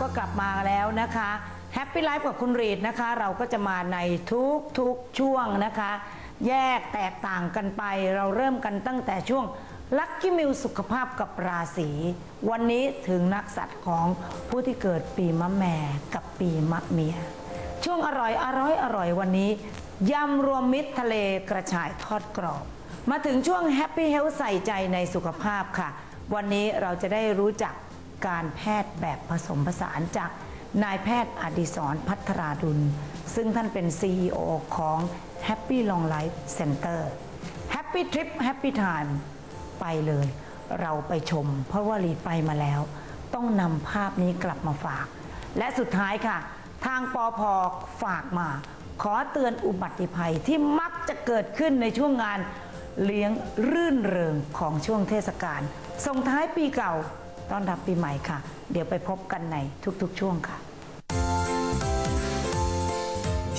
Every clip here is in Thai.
ก็กลับมาแล้วนะคะแฮปปี้ไลฟ์กับคุณรีดนะคะ เราก็จะมาในทุกทุกช่วงนะคะ แยกแตกต่างกันไป เราเริ่มกันตั้งแต่ช่วงลัคกี้มิวสุขภาพกับราศี วันนี้ถึงนักสัตว์ของผู้ที่เกิดปีมะแม่กับปีมะเมีย ช่วงอร่อยอร่อยอร่อยวันนี้ยำรวมมิตรทะเลกระชายทอดกรอบ มาถึงช่วงแฮปปี้เฮลใส่ใจในสุขภาพค่ะ วันนี้เราจะได้รู้จัก การแพทย์แบบผสมผสานจากนายแพทย์อดิศรพัทราดุล ซึ่งท่านเป็น CEO ของ Happy Long Life Center Happy Trip Happy Time ไปเลย เราไปชม เพราะว่าลีไปมาแล้ว ต้องนำภาพนี้กลับมาฝาก และสุดท้ายค่ะ ทางปอพฝากมา ขอเตือนอุบัติภัยที่มักจะเกิดขึ้นในช่วงงานเลี้ยงรื่นเริงของช่วงเทศกาลส่งท้ายปีเก่า ต้อนรับปีใหม่ค่ะ เดี๋ยวไปพบกันในทุกๆ ช่วงค่ะ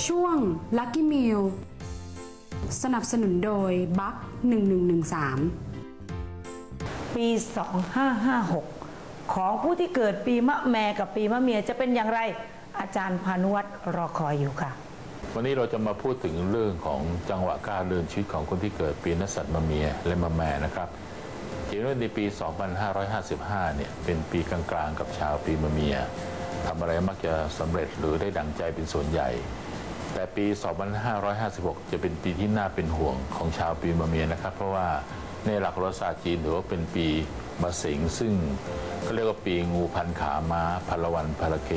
ช่วง Lucky Meal สนับสนุนโดยบัค1113 ปี 2556 ของผู้ที่เกิดปีมะแม่กับปีมะเมียจะเป็นอย่างไร อาจารย์พานุวัตรรอคอยอยู่ค่ะ วันนี้เราจะมาพูดถึงเรื่องของจังหวะการเดินชีวิตของคนที่เกิดปีนักสัตว์มะเมียและมะแม่นะครับ เขียนว่าในปี 2555 เนี่ย เป็นปีกลางๆ กับชาวปีมะเมียทำอะไรมักจะสำเร็จหรือได้ดังใจเป็นส่วนใหญ่ แต่ปี 2556 จะเป็นปีที่น่าเป็นห่วงของชาวปีมะเมียนะครับ เพราะว่าในหลักโหราศาสตร์จีนถือว่าเป็นปีมะเสงซึ่งเขาเรียกว่าปีงูพันขาม้าพลวันพลเก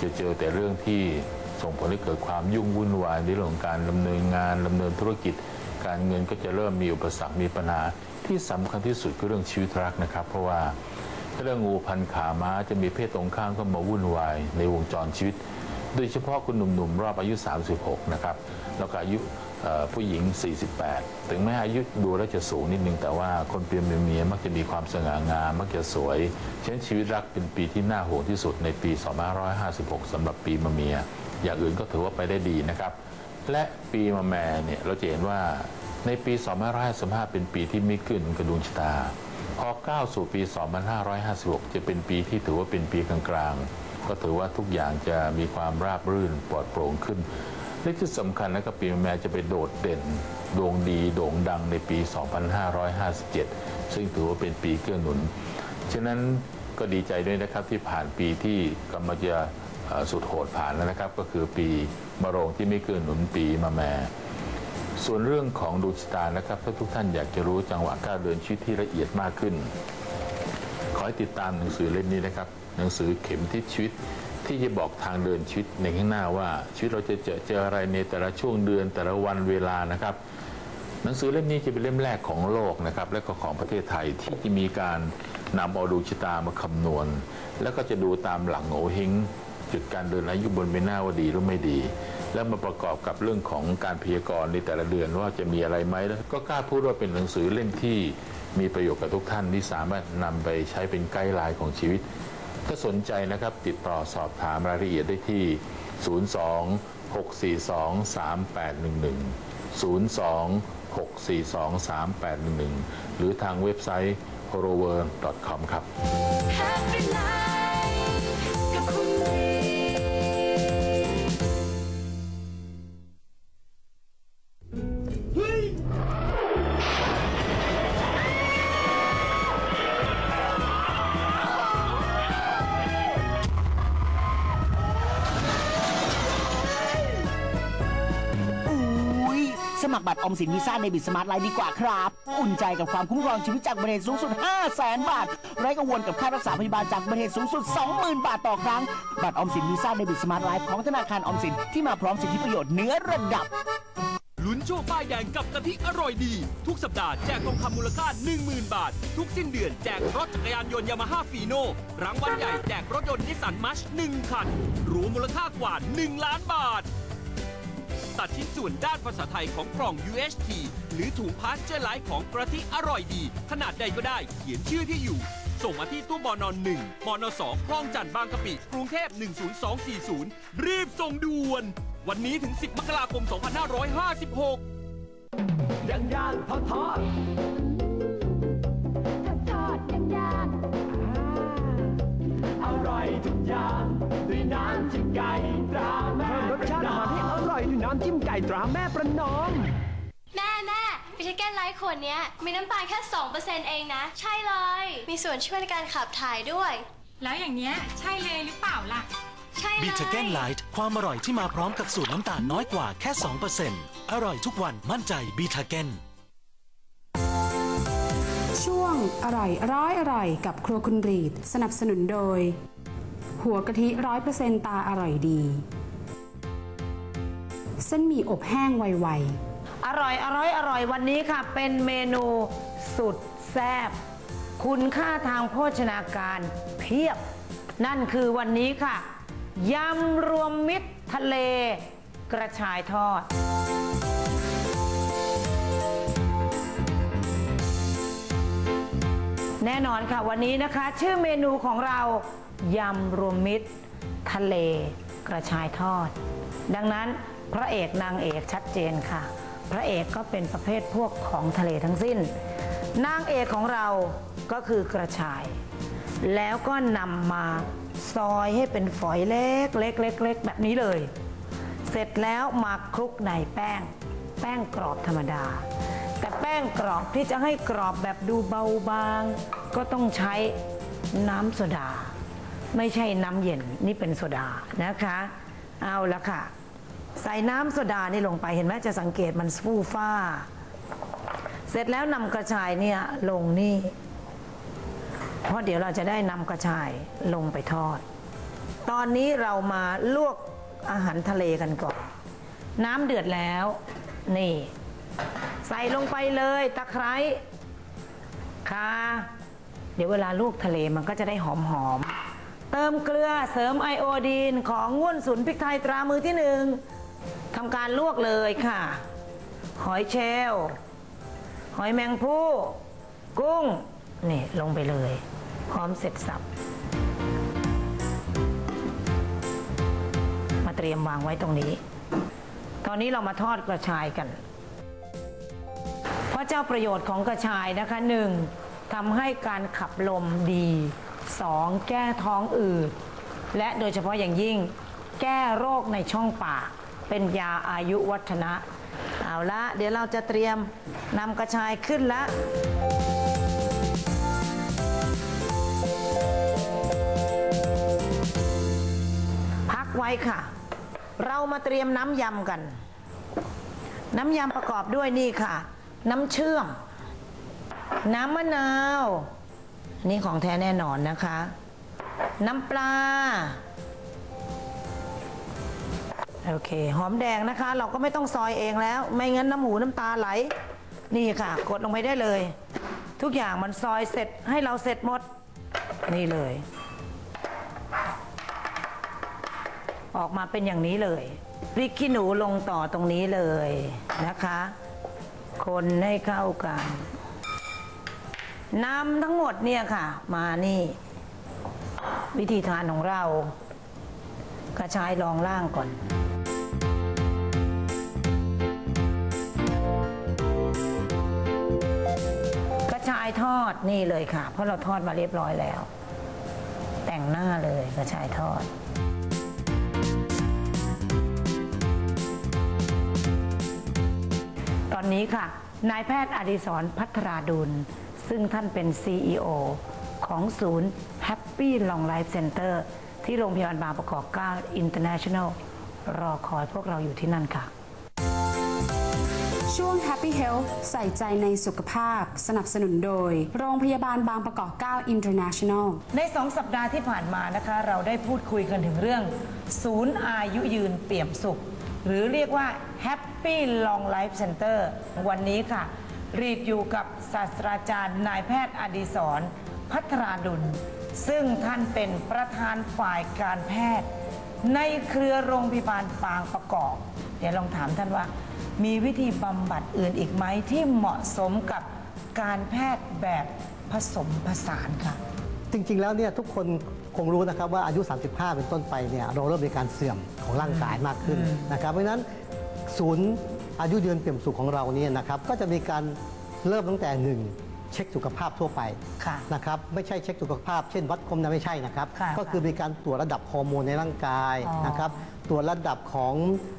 จะเจอแต่เรื่องที่ส่งผลให้เกิดความยุ่งวุ่นวายในเรื่องของการดำเนินงานดำเนินธุรกิจ การเงินก็จะเริ่มมีอุปสรรคมีปัญหา ที่สำคัญที่สุดคือเรื่องชีวิตรักนะครับ เพราะว่าเรื่องงูพันขาม้าจะมีเพศตรงข้ามเข้ามาวุ่นวายในวงจรชีวิต โดยเฉพาะคุณหนุ่มๆรอบอายุ 36 นะครับ แล้วก็อายุผู้หญิง 48 ถึงแม้อายุดูแล้วจะสูงนิดนึง แต่ว่าคนเปรียมเมียมักจะมีความสง่างาม มักจะสวยฉะนั้นชีวิตรักเป็นปีที่น่าห่วงที่สุดในปี 2556สำหรับปีมะเมีย อย่างอื่นก็ถือว่าไปได้ดีนะครับ และปีมะแม่เนี่ยเราจะเห็นว่า ในปี 2555 เป็นปีที่ไม่ขึ้นกระดวงชะตา พอก้าวสู่ปี 2556 จะเป็นปีที่ถือว่าเป็นปีกลางๆ ก็ถือว่าทุกอย่างจะมีความราบรื่นปลอดโปร่งขึ้น และที่สำคัญนะครับปีมะแม่จะไปโดดเด่นดวงดีโด่งดังในปี 2557 ซึ่งถือว่าเป็นปีเกื้อหนุน ฉะนั้นก็ดีใจด้วยนะครับที่ผ่านปีที่กำลังจะสุดโหดผ่านแล้วนะครับ ก็คือปีมะโรงที่ไม่เกื้อหนุนปีมะแม่ ส่วนเรื่องของดวงชะตานะครับถ้าทุกท่านอยากจะรู้จังหวะก้าวเดินชีวิตที่ละเอียดมากขึ้น ขอให้ติดตามหนังสือเล่มนี้นะครับ หนังสือเข็มทิศชีวิตที่จะบอกทางเดินชีวิตในข้างหน้าว่า ชีวิตเราจะเจอเจออะไรในแต่ละช่วงเดือนแต่ละวันเวลานะครับ หนังสือเล่มนี้จะเป็นเล่มแรกของโลกนะครับ และก็ของประเทศไทยที่จะมีการนำเอาดวงชะตามาคำนวณ แล้วก็จะดูตามหลังโงเฮงจุดการเดินอายุบนใบหน้าว่าดีหรือไม่ดี แล้วมาประกอบกับเรื่องของการพยากรณ์ในแต่ละเดือนว่าจะมีอะไรไหมแล้วก็กล้าพูดว่าเป็นหนังสือเล่มที่มีประโยชน์กับทุกท่านที่สามารถนำไปใช้เป็นไกด์ไลน์ของชีวิต ถ้าสนใจนะครับติดต่อสอบถามรายละเอียดได้ที่ 02 642 3811 02 642 3811 หรือทางเว็บไซต์ horower.com ครับ อุ้ยสมัครมัครบัตรอมสินวีซ่าในบิตสมาร์ทไลฟ์ดีกว่าครับ อุ่นใจกับความคุ้มครองชีวิตจากบัติเหตุสูงสุด 5 0 0แสนบาท ไร้กังวลกับค่ารักษาพยาบาลจากบัติเหตุสูงสุด 20,000 บาทต่อครั้ง บัตรออมสินวีซ่าในบิตสมาร์ทไลฟ์ของธนาคารออมสินที่มาพร้อมสิทธิประโยชน์เนื้อระดับลุ้นโชคป้ายแดงกับกะทิอร่อยดี ทุกสัปดาห์แจกทองคำมูลค่า 10,000 บาท ทุกสิ้นเดือนแจกรถจักรยานยนต์ยามาฮ่าฟีโน่รางวัลใหญ่แจกรถยนต์นิสสันมัช1คันรวมมูลค่ากว่า 1 ล้านบาท ตัดชิ้นส่วนด้านภาษาไทยของกล่อง UHT หรือถุงพาสเจอร์ไลท์ของกระทิอร่อยดี ขนาดใดก็ได้ เขียนชื่อที่อยู่ ส่งมาที่ตู้บอนอนหนึ่งบอนอสองคลองจันทน์บางกะปิ กรุงเทพ 10240 รีบส่งด่วน วันนี้ถึง 10 มกราคม 2556 ย่างย่างทอดทอดทอดย่างย่าง ตราแม่ประนอม แม่แม่วิทาแกนไลท์ขวดเนี้ย มีน้ำตาลแค่ 2%เองนะ ใช่เลย มีส่วนช่วยในการขับถ่ายด้วย แล้วอย่างเนี้ยใช่เลยหรือเปล่าล่ะ ใช่เลยบิทเกนไลท์ความอร่อยที่มาพร้อมกับสูตรน้ำตาลน้อยกว่าแค่ 2%อร่อยทุกวันมั่นใจบิทเกนช่วงอร่อยร้อยอร่อยกับครัวคุณรีด สนับสนุนโดย หัวกะทิร้อยเปอร์เซนตาอร่อยดี เส้นหมี่อบแห้งไวๆ อร่อยอร่อยอร่อยวันนี้ค่ะ เป็นเมนูสุดแซ่บคุณค่าทางโภชนาการเพียบ นั่นคือวันนี้ค่ะยำรวมมิตรทะเลกระชายทอดแน่นอนค่ะวันนี้นะคะ ชื่อเมนูของเรายำรวมมิตร ทะเล กระชายทอด ดังนั้น พระเอกนางเอกชัดเจนค่ะ พระเอกก็เป็นประเภทพวกของทะเลทั้งสิ้น นางเอกของเราก็คือกระชาย แล้วก็นำมาซอยให้เป็นฝอยเล็กเล็กเล็กเล็กแบบนี้เลย เสร็จแล้วมาคลุกในแป้ง แป้งกรอบธรรมดา แต่แป้งกรอบที่จะให้กรอบแบบดูเบาบาง ก็ต้องใช้น้ำโซดา ไม่ใช่น้ำเย็นนี่เป็นโซดานะคะ เอาละค่ะ ใส่น้ำโซดานี่ลงไปเห็นไหมจะสังเกตมันฟูฟ้า เสร็จแล้วนำกระชายเนี่ยลงนี่ เพราะเดี๋ยวเราจะได้นำกระชายลงไปทอด ตอนนี้เรามาลวกอาหารทะเลกันก่อน น้ำเดือดแล้ว นี่ ใส่ลงไปเลยตะไคร้ค่ะ เดี๋ยวเวลาลวกทะเลมันก็จะได้หอมหอมเติมเกลือเสริมไอโอดีนของง่วนสุนพริกไทยตรามือที่หนึ่ง ทำการลวกเลยค่ะ หอยเชลลหอยแมงผู้ กุ้ง นี่ลงไปเลย พร้อมเสร็จสับ มาเตรียมวางไว้ตรงนี้ ตอนนี้เรามาทอดกระชายกัน เพราะเจ้าประโยชน์ของกระชายนะคะหนึ่งทำให้การขับลมดีสองแก้ท้องอืดและโดยเฉพาะอย่างยิ่งแก้โรคในช่องปาก เป็นยาอายุวัฒนะ เอาละเดี๋ยวเราจะเตรียมนำกระชายขึ้นล้วพักไว้ค่ะ เรามาเตรียมน้ำยำกัน น้ำยำประกอบด้วยนี่ค่ะ น้ำเชื่อม น้ำมะนาว นี่ของแท้แน่นอนนะคะ น้ำปลา โอเค หอมแดงนะคะ เราก็ไม่ต้องซอยเองแล้ว ไม่งั้นน้ำหูน้ำตาไหล นี่ค่ะ กดลงไปได้เลย ทุกอย่างมันซอยเสร็จให้เราเสร็จหมด นี่เลย ออกมาเป็นอย่างนี้เลยพริกขี้หนูลงต่อตรงนี้เลยนะคะ คนให้เข้ากันน้ำทั้งหมดเนี่ยค่ะ มานี่ วิธีทานของเรา กระชายรองล่างก่อน อดนี่เลยค่ะ เพราะเราทอดมาเรียบร้อยแล้ว แต่งหน้าเลยกระชายทอด ตอนนี้ค่ะ นายแพทย์อดิศรพัทราดุล ซึ่งท่านเป็น CEO ของศูนย์ Happy Long Life Center ที่โรงพยาบาลบางประกอบ9 International รอคอยพวกเราอยู่ที่นั่นค่ะ ช่วง Happy Health ใส่ใจในสุขภาพ สนับสนุนโดย โรงพยาบาลบางประกอบ 9 International ในสองสัปดาห์ที่ผ่านมานะคะ เราได้พูดคุยกันถึงเรื่อง ศูนย์อายุยืนเปี่ยมสุข หรือเรียกว่า Happy Long Life Center วันนี้ค่ะ รีดอยู่กับศาสตราจารย์นายแพทย์อดีศร พัทราดุล ซึ่งท่านเป็นประธานฝ่ายการแพทย์ ในเครือโรงพยาบาลปางประกอบ เดี๋ยวลองถามท่านว่า มีวิธีบำบัดอื่นอีกไหมที่เหมาะสมกับการแพทย์แบบผสมผสานค่ะ จริง ๆ แล้วเนี่ยทุกคนคงรู้นะครับว่าอายุ 35 เป็นต้นไปเนี่ยเราเริ่มมีการเสื่อมของร่างกายมากขึ้นนะครับ เพราะฉะนั้นศูนย์อายุยืนเปี่ยมสุขของเราเนี่ยนะครับก็จะมีการเริ่มตั้งแต่หนึ่งเช็คสุขภาพทั่วไปนะครับไม่ใช่เช็คสุขภาพ เช่นวัดความดันไม่ใช่นะครับค่ะก็คือมีการตรวจระดับฮอร์โมนในร่างกายอ๋อนะครับ ตรวจระดับของ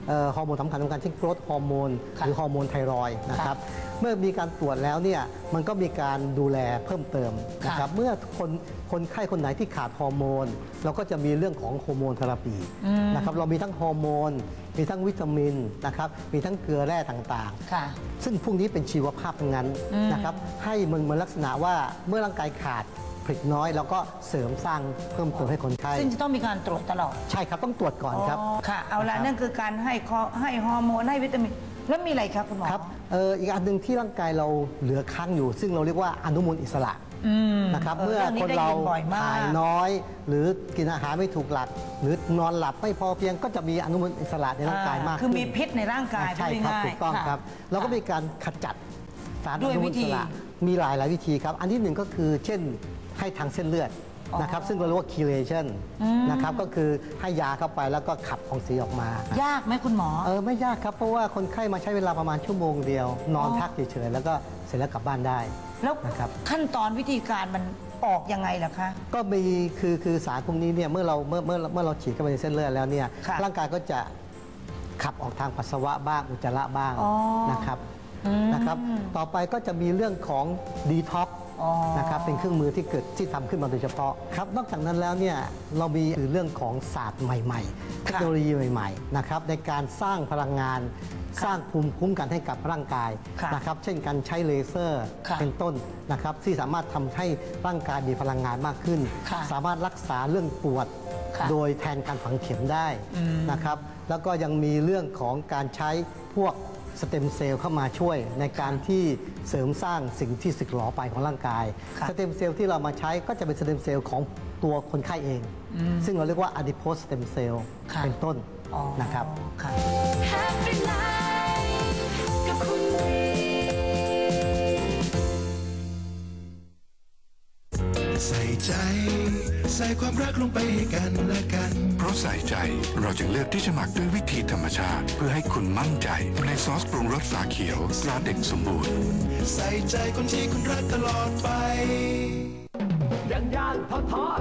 เอ่อฮอร์โมนสำคัญสำคัญเช่นโกรทฮอร์โมนหรือฮอร์โมนไทรอยด์นะครับเมื่อมีการตรวจแล้วเนี่ยมันก็มีการดูแลเพิ่มเติมนะครับเมื่อคนคนไข้คนไหนที่ขาดฮอร์โมน เราก็จะมีเรื่องของฮอร์โมนเทอราปีอืมนะครับเรามีทั้งฮอร์โมน มีทั้งวิตามินนะครับมีทั้งเกลือแร่ต่างค่ะๆซึ่งพวกนี้เป็นชีวภาพทั้งนั้นอืมนะครับให้มันเหมือนลักษณะว่าเมื่อร่างกายขาดผ ลิตน้อยเราก็เสริมสร้างเพิ่มเติมให้คนไข้ซึ่งจะต้องมีการตรวจตลอดใช่ครับต้องตรวจก่อนครับอ๋อค่ะ เอาละนะครับนั่นคือการให้คอให้ฮอร์โมนให้วิตามิน แล้วมีอะไรครับคุณหมอครับเอ่ออีกอันหนึ่งที่ร่างกายเราเหลือค้างอยู่ ซึ่งเราเรียกว่าอนุมูลอิสระอืมนะครับเออเมื่อเรื่องนี้คนได้เรายินบ่อยมากถ่ายน้อย หรือกินอาหารไม่ถูกหลัก หรือนอนหลับไม่พอเพียงก็จะมีอนุมูลอิสระในร่างกายมากคือขึ้นมีพิษในร่างกายใช่ครับพูดง่ายๆถูกต้องค่ะครับเราก็มีการขจัดสารอด้วยนุมูวิลธีอิสระมีหลายหลายวิธีครับ อันที่หนึ่งก็คือเช่น ให้ทางเส้นเลือดนะครับซึ่งเราเรียกว่า chelation อืมนะครับก็คือให้ยาเข้าไปแล้วก็ขับของสีออกมา ยากไหมคุณหมอ เออไม่ยากครับเพราะว่าคนไข้มาใช้เวลาประมาณชั่วโมงเดียว นอนอ๋อพักเฉยๆแล้วก็เสร็จแล้วกลับบ้านได้ แล้วนะครับขั้นตอนวิธีการมันออกยังไงล่ะคะ ก็มีคือคือสารพวกนี้เนี่ยเมื่อเราเมื่อเมื่อเมื่อเราฉีดเข้าไปในเส้นเลือดแล้วเนี่ยค่ะร่างกายก็จะขับออกทางปัสสาวะบ้างอุจจาระบ้างอ๋อนะครับอืม นะครับ ต่อไปก็จะมีเรื่องของดีท็อกอ๋อนะครับเป็นเครื่องมือที่เกิดที่ทำขึ้นมาโดยเฉพาะครับนอกจากนั้นแล้วเนี่ยเรามีคือเรื่องของศาสตร์ใหม่ๆ เทคโนโลยีใหม่ๆนะครับในการสร้างพลังงานสร้างภูมิคุ้มกันให้กับร่างกายค่ะนะครับ เช่นการใช้เลเซอร์ค่ะเป็นต้นนะครับ ที่สามารถทำให้ร่างกายมีพลังงานมากขึ้นค่ะสามารถรักษาเรื่องปวดค่ะโดยแทนการฝังเข็มได้อืมนะครับ แล้วก็ยังมีเรื่องของการใช้พวก สเต็มเซลล์เข้ามาช่วยในการที่เสริมสร้างสิ่งที่สึกหรอไปของร่างกายค่ะสเต็มเซลล์ที่เรามาใช้ก็จะเป็นสเต็มเซลล์ของตัวคนไข้เอง ซึ่งเราเรียกว่า adipose stem cell ค่ะเป็นต้นอ๋อนะครับ ใส่ความรักลงไปให้กันและกัน เพราะใส่ใจเราจึงเลือกที่จะหมักด้วยวิธีธรรมชาติ เพื่อให้คุณมั่นใจในซอสปรุงรสฝาเขียวตราเด็กสมบูรณ์ ใส่ใจคนที่คุณรักตลอดไปย่างย่างทอดทอด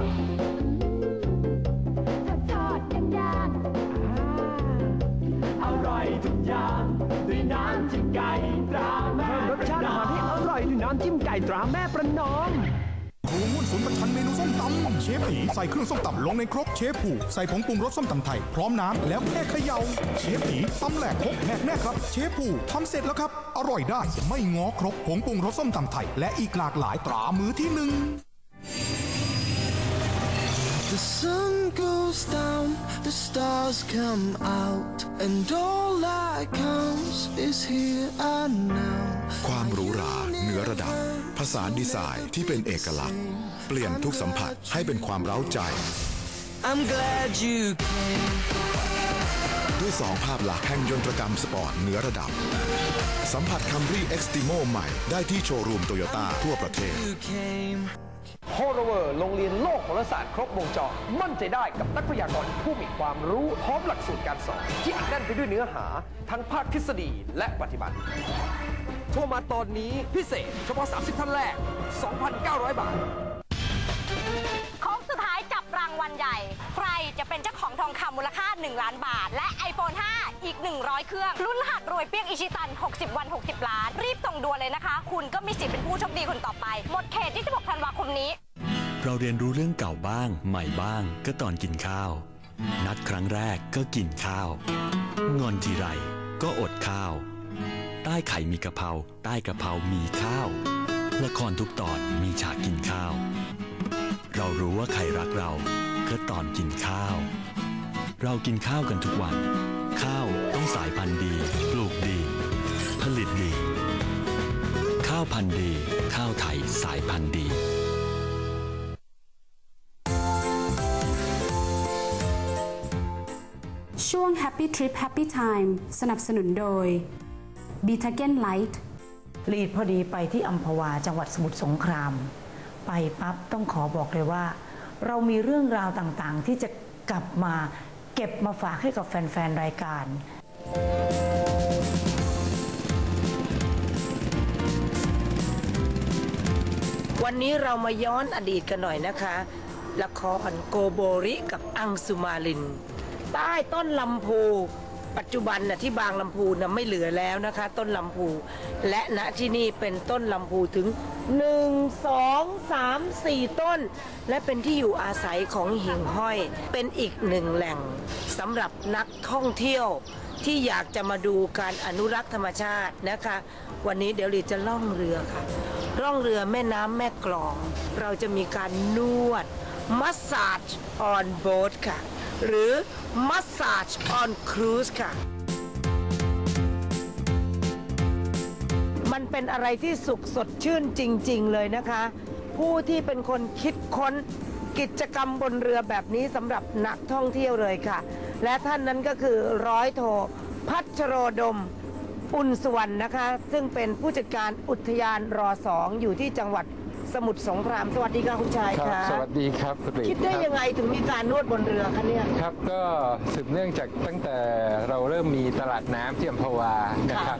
ศูนย์ประชันเมนูส้มตำเชฟผีใส่เครื่องส้มตำลงในครกเชฟผูใส่ผงปรุงรสส้มตำไทย พร้อมน้ำแล้วแค่เขย่าเชฟผีตำแหลกครกแหกแน่ครับ เชฟผูทำเสร็จแล้วครับ อร่อยได้ไม่ง้อครกผงปรุงรสส้มตำไทย และอีกหลากหลายตรามือที่หนึ่ง The sun goes down the stars come out and all that counts is here and now ความหรูหราเหนือระดับ ผสานดีไซน์ที่เป็นเอกลักษณ์ เปลี่ยนทุกสัมผัสให้เป็นความเร้าใจ I'm glad you came ด้วยสองภาพหลักแห่งยนตรกรรมสปอร์ตเหนือระดับ สัมผัสคัมรี่เอ็กซ์ติโมใหม่ได้ที่โชว์รูมโตโยต้าทั่วประเทศ you came โฮโรเวอร์โรงเรียนโลกโหราศาสตร์ครบวงจรมั่นใจได้กับนักพยากรณ์ผู้มีความรู้พร้อมหลักสูตรการสอน ที่อัดแน่นไปด้วยเนื้อหา ทั้งภาคทฤษฎีและปฏิบัติโทรมาตอนนี้พิเศษเฉพาะ 30 ท่านแรก 2,900 บาทโค้งสุดท้ายจับรางวัลใหญ่ ใครจะเป็นเจ้าของทองคำมูลค่า 1 ล้านบาท และ iPhone 5 อีก 100 เครื่องรุ่นรหัสรวยเปี้ยงอิชิตัน 60 วัน 60 ล้าน รีบส่งด่วนเลยนะคะ คุณก็มีสิทธิ์เป็นผู้โชคดีคนต่อไป หมดเขต26ธันวาคมนี้ เราเรียนรู้เรื่องเก่าบ้าง ใหม่บ้าง ก็ตอนกินข้าว นัดครั้งแรกก็กินข้าว งอนทีไร ก็อดข้าว ใต้ไข่มีกะเพราใต้กะเพรามีข้าว ละครทุกตอนมีฉากกินข้าว เรารู้ว่าใครรักเราก็ตอนกินข้าว เรากินข้าวกันทุกวัน ข้าวต้องสายพันธุ์ดี ปลูกดี ผลิตดี ข้าวพันธุ์ดี ข้าวไทยสายพันธุ์ดี ช่วง Happy Trip Happy Time สนับสนุนโดย b e t a g e n Light ลีดพอดีไปที่อัมพวาจังหวัดสมุทรสงคราม ไปปั๊บต้องขอบอกเลยว่า เรามีเรื่องราวต่างๆ ที่จะกลับมา เก็บมาฝากให้กับแฟน ๆ รายการ วันนี้เรามาย้อนอดีตกันหน่อยนะคะ ละครโกโบริกับอังสุมาลิน ใต้ต้นลำพู ปัจจุบันนะที่บางลำพูนะไม่เหลือแล้วนะคะ ต้นลำพู และณที่นี่เป็นต้นลำพูถึง 1 2 3 4 ต้น และเป็นที่อยู่อาศัยของหิ่งห้อย เป็นอีกหนึ่งแหล่งสำหรับนักท่องเที่ยว ที่อยากจะมาดูการอนุรักษ์ธรรมชาตินะคะ วันนี้เดี๋ยวลีจะล่องเรือค่ะ ร่องเรือแม่น้ำแม่กลอง เราจะมีการนวด massage on boat ค่ะ หรือ massage on cruise ค่ะ มันเป็นอะไรที่สุขสดชื่นจริง ๆ เลยนะคะ ผู้ที่เป็นคนคิดค้นกิจกรรมบนเรือแบบนี้สำหรับนักท่องเที่ยวเลยค่ะ และท่านนั้นก็คือร้อยโท พัชโรดม อุ่นสวรรณนะคะ ซึ่งเป็นผู้จัดการอุทยานรอสองอยู่ที่จังหวัด สมุทรสงคราม สวัสดีค่ะคุณชายครับ ค่ะสวัสดีครับคุณรีคิดได้รับ ยังไงถึงมีการนวดบนเรือคะเนี่ย ครับก็สืบเนื่องจากตั้งแต่เราเริ่มมีตลาดน้ำที่อัมพวานะครับ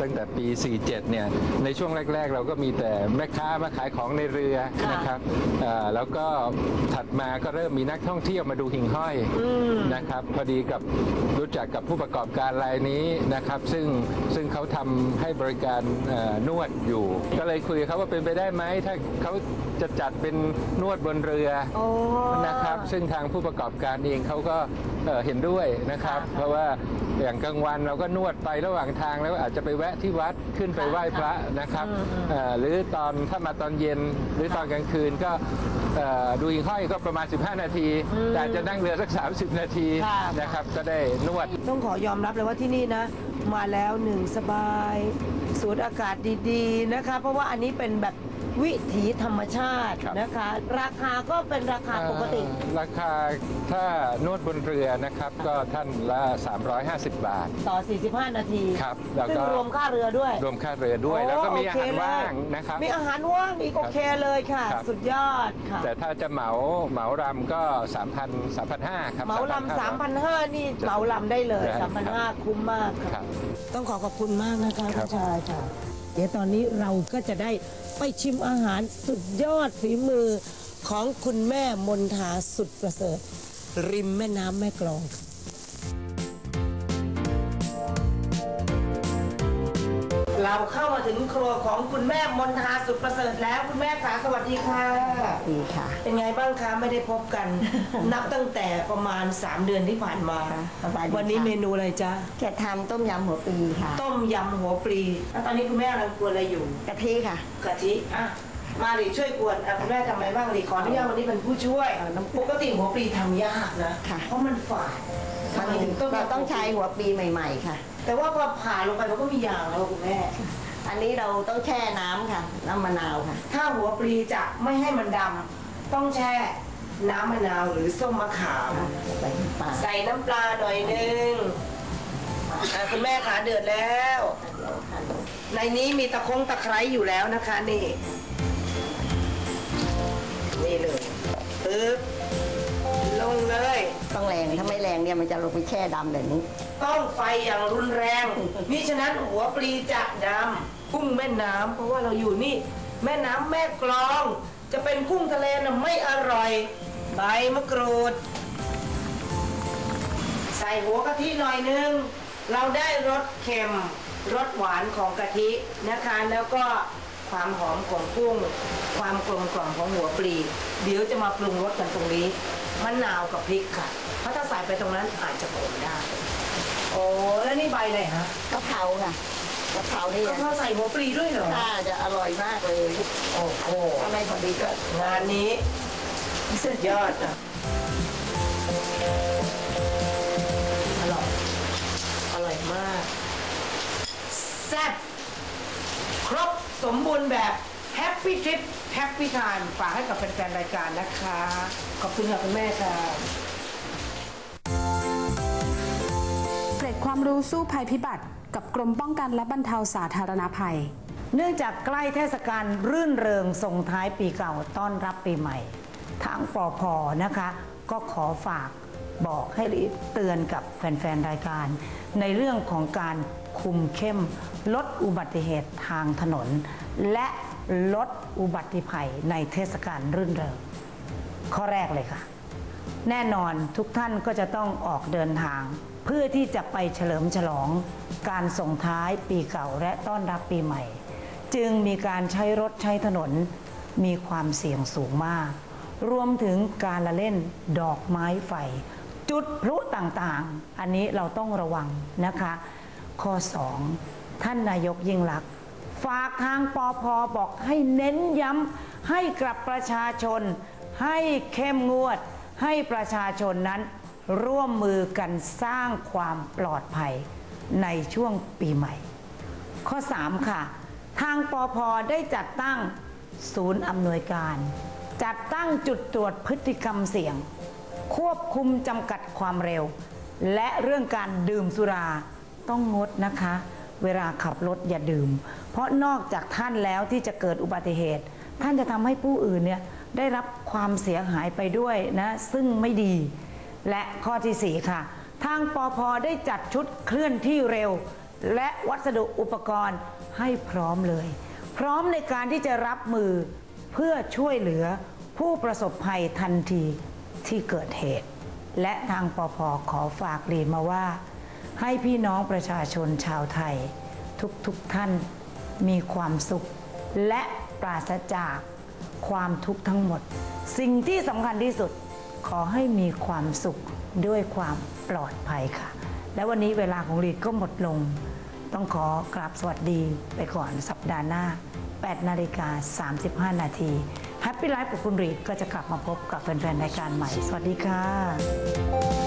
ตั้งแต่ปี 47 เนี่ยในช่วงแรก ๆ เราก็มีแต่แม่ค้ามาขายของในเรือนะครับเอ่อแล้วก็ถัดมาก็เริ่มมีนักท่องเที่ยวมาดูหิ่งห้อยนะครับพอดีกับรู้จักกับผู้ประกอบการรายนี้นะครับซึ่งซึ่งเขาทำให้บริการเอ่อนวดอยู่ ก็เลยคุยกับเขาว่าเป็นไปได้ไหมถ้าเขาจะจัดเป็นนวดบนเรือนะครับ ซึ่งทางผู้ประกอบการเองเขาก็เอ่อเห็นด้วยนะครับเพราะว่าอย่างกลางวันเราก็นวดไประหว่างทางแล้วอาจจะไปแวะที่วัดขึ้นไปไหว้พระนะครับเอ่อหรือตอนถ้ามาตอนเย็นหรือตอนกลางคืนก็เอ่อดูหิ่งห้อยก็ประมาณ 15 นาที แต่อาจจะนั่งเรือสัก 30 นาทีค่ะ นะครับ ก็ได้นวด ต้องขอยอมรับเลยว่าที่นี่นะ มาแล้วหนึ่งสบายสูดอากาศดีๆนะคะ เพราะว่าอันนี้เป็นแบบ วิถีธรรมชาตินะคะ ราคาก็เป็นราคาปกติเอ่อราคาถ้านวดบนเรือนะครับก็ท่านละ 350 บาท ต่อ 45 นาทีครับแล้วก็ ซึ่งรวมค่าเรือด้วยรวมค่าเรือด้วยโอ้แล้วก็มีอาโเคหารเลยว่างนะครับ มีอาหารว่างอีกโอเคเลยค่ะ ครับ สุดยอดค่ะ แต่ถ้าจะเหมาเหมารำก็ 3,000 3,500ครับ เหมาลำ3,500 นี่เหมาลำได้เลย ได้ครับ3,500 คุ้มมากคค่ะรับ ต้องขอขอบคุณมากนะคะครัคุบ ณชายค่ะ เดี๋ยวตอนนี้เราก็จะได้ไปชิมอาหารสุดยอดฝีมือของคุณแม่มนทาสุดประเสริฐ ริมแม่น้ำแม่กลอง เราเข้ามาถึงครัวของคุณแม่มนทาสุดประเสริฐแล้ว คุณแม่ขาสวัสดีค่ะ ดีค่ะ เป็นไงบ้างคะไม่ได้พบกัน นับตั้งแต่ประมาณ 3 เดือนที่ผ่านมา สบายดีวันนี้ค่ะเมนูอะไรจ๊ะ จะทำต้มยำหัวปลีค่ะต้มยำหัวปลีแล้วตอนนี้คุณแม่กำลังกวนอะไรอยู่กะทิค่ะกะทิอะมาหลีช่วยกวนอะคุณแม่ทำอะไรบ้างหลีขออนุญาตวันนี้เป็นผู้ช่วยปกติหัวปลีทำยากนะเพราะมันฝาดทำไมถึงต้องเราต้องใช้หัวปลีใหม่ ๆ ค่ะ แต่ว่าพอผ่าลงไปมันก็มียางแล้วคุณแม่ อันนี้เราต้องแช่น้ำค่ะ น้ำมะนาวค่ะ ถ้าหัวปลีจะไม่ให้มันดำต้องแช่น้ำมะนาวหรือส้มมะขาม ใส่น้ำปลาใส่น้ำปลาหน่อยนึงอะคุณแม่ขาเดือดแล้ว ในนี้มีตะคงตะไคร้อยู่แล้วนะคะนี่ นี่เลยปึ๊บลงเลย ต้องแรง ถ้าไม่แรงเนี่ยมันจะลงไปแช่ดำแบบนี้ ต้องไฟอย่างรุนแรงมิฉะนั้นหัวปลีจะดำกุ้งแม่น้ำเพราะว่าเราอยู่นี่ แม่น้ำแม่กลอง จะเป็นกุ้งทะเลน่ะไม่อร่อย ใบมะกรูด ใส่หัวกะทิหน่อยนึง เราได้รสเค็มรสหวานของกะทินะคะแล้วก็ความหอมของกุ้ง ความกลมกล่อมของหัวปลี เดี๋ยวจะมาปรุงรสกันตรงนี้มะนาวกับพริกค่ะ เพราะถ้าใส่ไปตรงนั้นอาจจะขมได้ อ้แล้วนี่ใบอะไรฮะกะเพราค่ะกกะเพรานี่กะเพราใส่หัวปลีด้วยเหรอค่ะจะอร่อยมากเลยโอ้โหถ้าไม่พอดีก็งานนี้สุดยอดอะอร่อยอร่อยมากแซ่บครบสมบูรณ์แบบแฮปปี้ทริปแฮปปี้ไทม์ฝากให้กับแฟนๆรายการนะคะ ขอบคุณค่ะคุณแม่ค่ะ ความรู้สู้ภัยพิบัติ กับกรมป้องกันและบรรเทาสาธารณภัย เนื่องจากใกล้เทศกาลรื่นเริงส่งท้ายปีเก่าต้อนรับปีใหม่ ทางปอพอนะคะ ก็ขอฝากบอกให้เตือนกับแฟน ๆ รายการ ในเรื่องของการคุมเข้ม ลดอุบัติเหตุทางถนน และลดอุบัติภัยในเทศกาลรื่นเริงข้อแรกเลยค่ะ แน่นอนทุกท่านก็จะต้องออกเดินทาง เพื่อที่จะไปเฉลิมฉลองการส่งท้ายปีเก่าและต้อนรับปีใหม่ จึงมีการใช้รถใช้ถนนมีความเสี่ยงสูงมาก รวมถึงการละเล่นดอกไม้ไฟ จุดพลุต่างๆ อันนี้เราต้องระวังนะคะ ข้อ 2 ท่านนายกยิ่งลักษณ์ฝากทางปอพอบอกให้เน้นย้ำให้กับประชาชน ให้เข้มงวด ให้ประชาชนนั้นร่วมมือกันสร้างความปลอดภัยในช่วงปีใหม่ ข้อ 3 ค่ะ ทางปอพอได้จัดตั้งศูนย์อำนวยการ จัดตั้งจุดตรวจพฤติกรรมเสี่ยง ควบคุมจำกัดความเร็ว และเรื่องการดื่มสุราต้องงดนะคะ เวลาขับรถอย่าดื่ม เพราะนอกจากท่านแล้วที่จะเกิดอุบัติเหตุ ท่านจะทำให้ผู้อื่นเนี่ย ได้รับความเสียหายไปด้วยนะซึ่งไม่ดี และข้อทีสี่ 4 ค่ะ ทางปอพอได้จัดชุดเคลื่อนที่เร็ว และวัสดุอุปกรณ์ให้พร้อมเลย พร้อมในการที่จะรับมือเพื่อช่วยเหลือผู้ประสบภัยทันทีที่เกิดเหตุ และทางปอพอขอฝากเรียนมาว่า ให้พี่น้องประชาชนชาวไทย ทุกๆทท่านมีความสุข และปราศจาก ความทุกข์ทั้งหมด สิ่งที่สำคัญที่สุดขอให้มีความสุขด้วยความปลอดภัยค่ะ และวันนี้เวลาของรีดก็หมดลง ต้องขอกราบสวัสดีไปก่อนสัปดาห์หน้า 8 นาฬิกา 35 นาที Happy Life กับคุณรีดก็จะกลับมาพบกับแฟนๆรายการใหม่ สวัสดีค่ะ